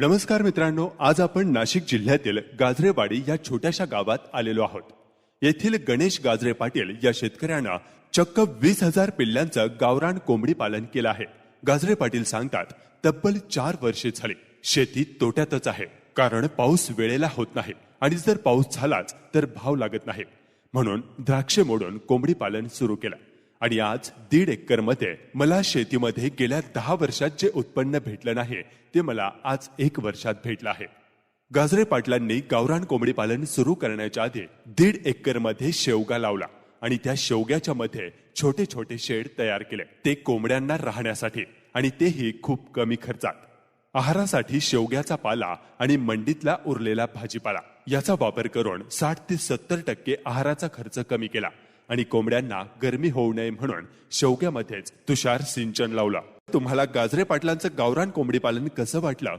नमस्कार मित्रांनो आज आपण नाशिक जिल्ह्यातील गाजरेवाडी या छोट्याशा गावात आलेलो आहोत. येथील गणेश गाजरे पाटील या शेतकऱ्यांना चक्क वीस हजार पिल्लांचं गावरान कोंबडी पालन केलं आहे. गाजरे पाटील सांगतात तब्बल चार वर्षे झाली शेती तोट्यातच आहे. कारण पाऊस वेळेला होत नाही आणि जर पाऊस झालाच तर भाव लागत नाही. म्हणून द्राक्षे मोडून कोंबडी पालन सुरू केलं. आणि आज दीड एकरमध्ये मला शेतीमध्ये गेल्या दहा वर्षात जे उत्पन्न भेटलं नाही ते मला आज एक वर्षात भेटलं आहे. गाजरे पाटलांनी गावरान कोंबडी पालन सुरू करण्याच्या आधी दीड एकरमध्ये शेवगा लावला आणि त्या शेवग्याच्या मध्ये छोटे छोटे शेड तयार केले. ते कोंबड्यांना राहण्यासाठी आणि तेही खूप कमी खर्चात. आहारासाठी शेवग्याचा पाला आणि मंडीतला उरलेला भाजीपाला याचा वापर करून साठ ते सत्तर टक्के आहाराचा खर्च कमी केला. आणि कोंबड्यांना गरमी होऊ नये म्हणून शेवग्यामध्येच तुषार सिंचन लावलं. तुम्हाला गाजरे पाटलांचं गावरान कोंबडी पालन कसं वाटलं?